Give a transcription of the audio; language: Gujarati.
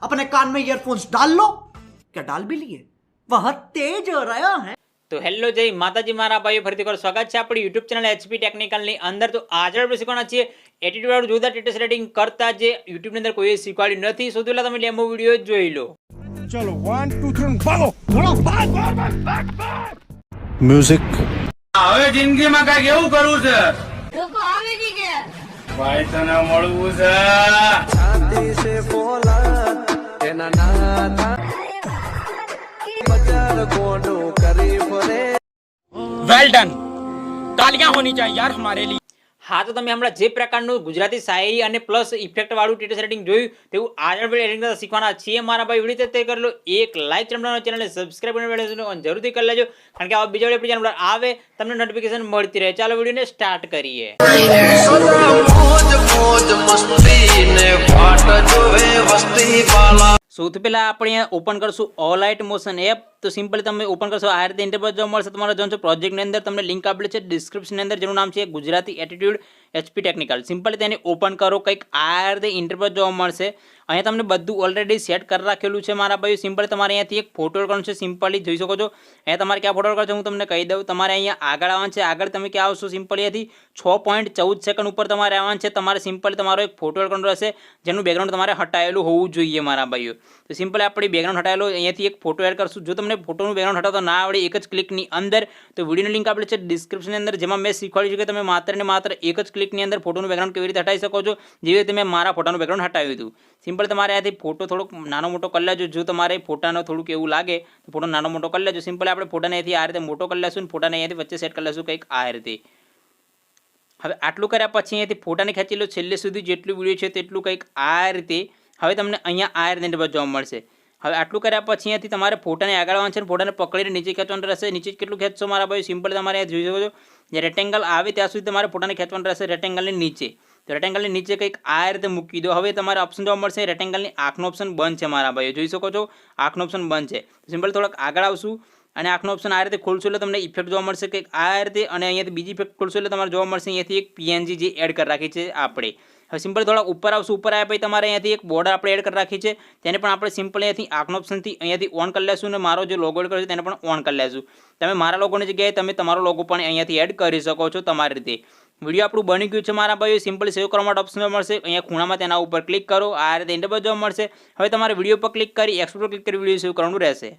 अपने कान में ईयरफोन्स डाल लो क्या डाल भी लिए वह तेज हो रहा है તો હેલો જય માતાજી મારા ભાઈઓ ફરીથી એકવાર સ્વાગત છે આપણી યુટ્યુબ ચેનલ એચપી ટેકનિકલની અંદર તો આજે આપણે શીખવાના છીએ એટીટ્યુડ વાળું જોરદાર ટેટસ રેટિંગ કરતા જે યુટ્યુબની અંદર કોઈએ શીખવાડ્યું નથી સૌથી પહેલા તમે ડેમો વિડીયો જોઈ લો चलो वन टू थ्री भागो बोलो भाग भाग भाग भाग भाग music હવે જિંદગીમાં કઈક એવું કરવું છે લોકો આવે છે કે ભાઈ તને મળવું છે वेल डन तालियां होनी चाहिए यार हमारे लिए હા તો તમે હમણાં જે પ્રકારનું ગુજરાતી શાયરી અને પ્લસ ઇફેક્ટ વાળું ટેટસ રેટિંગ જોયું તેવું આગળ આપણે એડિટિંગ કરતા શીખવાના છીએ મારા ભાઈ વિડીયો તે કરી લો એક લાઈક ચેનલ ચેનલને સબસ્ક્રાઈબ કરીને બેલ આઇકન જરૂરથી કરી લેજો કારણ કે આવા બીજા વિડીયો આપણી ચેનલ પર આવે તમને નોટિફિકેશન મળતી રહે ચાલો વિડીયોને સ્ટાર્ટ કરીએ સૌથી પહેલાં આપણે ઓપન કરશું ઓલ મોશન એપ તો સિમ્પલી તમે ઓપન કરશો, આ રીતે ઇન્ટરફેસ જોવા મળશે તમારા જોન પ્રોજેક્ટની અંદર તમને લિંક આપેલી છે ડિસ્ક્રિપ્શનની અંદર જેનું નામ છે Gujarati attitude HP technical simply તેને ઓપન કરો, કંઈક આ રીતે ઇન્ટરફેસ જોવા મળશે, અહીંયા તમને બધું ઓલરેડી સેટ કરી રાખેલું છે મારા ભાઈ સિમ્પલી તમારે અહીંયાથી એક ફોટો કરવાનો છે સિમ્પલી જોઈ શકો છો. અહીંયા તમારે ક્યાં ફોટો કરવાનો છે, હું તમને કહી દઉં. તમારે અહીંયા આગળ આવવાનું છે, આગળ તમે ક્યાં આવશો? સિમ્પલી અહીંયાથી છ પોઈન્ટ ચૌદ સેકન્ડ ઉપર તમારે આવવાનું છે. તમારે સિમ્પલી તમારો એક ફોટો કરવાનો રહેશે, જેનું બેકગ્રાઉન્ડ તમારે હટાયેલું હોવું જોઈએ મારા ભાઈઓ. તો સિમ્પલી આપણે બેકગ્રાઉન્ડ હટાયેલો, અહીંયાથી એક ફોટો એડ કરશું. જો તમને ફોટોનું બેકગ્રાઉન્ડ હટાવતા ના આવડે એક જ ક્લિકની અંદર, તો વિડીયોની લિંક આપેલી છે ડિસ્ક્રિપ્શનની અંદર, જેમાં મેં શીખવાડ્યું છે કે તમે માત્ર ને માત્ર એક જ ક્લિકની અંદર ફોટોનું બેકગ્રાઉન્ડ કેવી રીતે હટાવી શકો છો? જેવી રીતે મેં મારા ફોટાનું બેકગ્રાઉન્ડ હટાવ્યું હતું. સિમ્પલ તમારે આથી ફોટો થોડોક નાનો મોટો કરી લેજો. જો તમારે ફોટાનો થોડુંક એવું લાગે, તો ફોટો નાનો મોટો કરી લેજો. સિમ્પલ આપણે ફોટાને અહીંથી આ રીતે મોટો કરી લેશું ફોટાને અહીંયાથી વચ્ચે સેટ કરી લેશું કંઈક આ રીતે. હવે આટલું કર્યા પછી અહીંયાથી ફોટાને ખેંચી લો. છેલ્લે સુધી જેટલું વીડિયો છે તેટલું કંઈક આ રીતે. હવે તમને અહીંયા આ રીતે જોવા મળશે. હવે આટલું કર્યા પછી અહીંયાથી તમારે ફોટાને આગળ આવવાનું છે ફોટાને પકડીને નીચે ખેંચવાનું રહેશે. નીચે કેટલું ખેંચશો મારા ભાઈ? સિમ્પલ તમારે જોઈ શકો છો. જે રેક્ટેંગલ આવે ત્યાં સુધી તમારે ફોટાને ખેંચવાનું રહેશે રેક્ટેંગલની નીચે. તો રેક્ટેંગલની નીચે કંઈક આ રીતે મૂકી દો. હવે તમારે ઓપ્શન જોવા મળશે. રેક્ટેંગલની આંખનો ઓપ્શન બંધ છે મારા ભાઈ જોઈ શકો છો? આંખનો ઓપ્શન બંધ છે. સિમ્પલ થોડાક આગળ આવશું અને આંખનો ઓપ્શન આ રીતે ખોલશો એટલે તમને ઇફેક્ટ જોવા મળશે કંઈક આ રીતે અને અહીંયાથી બીજી ઇફેક્ટ ખોલશો એટલે તમારે જોવા મળશે અહીંયાથી એક પીએનજી જે એડ કરી રાખી છે આપણે. હવે સિમ્પલ થોડા ઉપર આવશું, ઉપર આવ્યા પછી તમારે અહીંયાથી એક બોર્ડર આપણે એડ કરી રાખી છે. તેને પણ આપણે સિમ્પલ અહીંયાથી આંખનો ઓપ્શનથી અહીંયાથી ઓન કરી લેશું અને મારો જે લોગો એડ કર્યો છે તેને પણ ઓન કરી લેશું. તમે મારા લોગોની જગ્યાએ તમે તમારો લોગો પણ અહીંયાથી એડ કરી શકો છો તમારી રીતે. વીડિયો આપણું બની ગયું છે મારા ભાઈઓ સિમ્પલ સેવ કરવા માટે ઓપ્શન મળશે. અહીંયા ખૂણામાં તેના ઉપર ક્લિક કરો, આ રીતે ઇન્ટરવ્યુ જોવા મળશે. હવે તમારે વીડિયો પર ક્લિક કરી એક્સપોર્ટ ક્લિક કરી, વીડિયો સેવ કરવાનું રહેશે.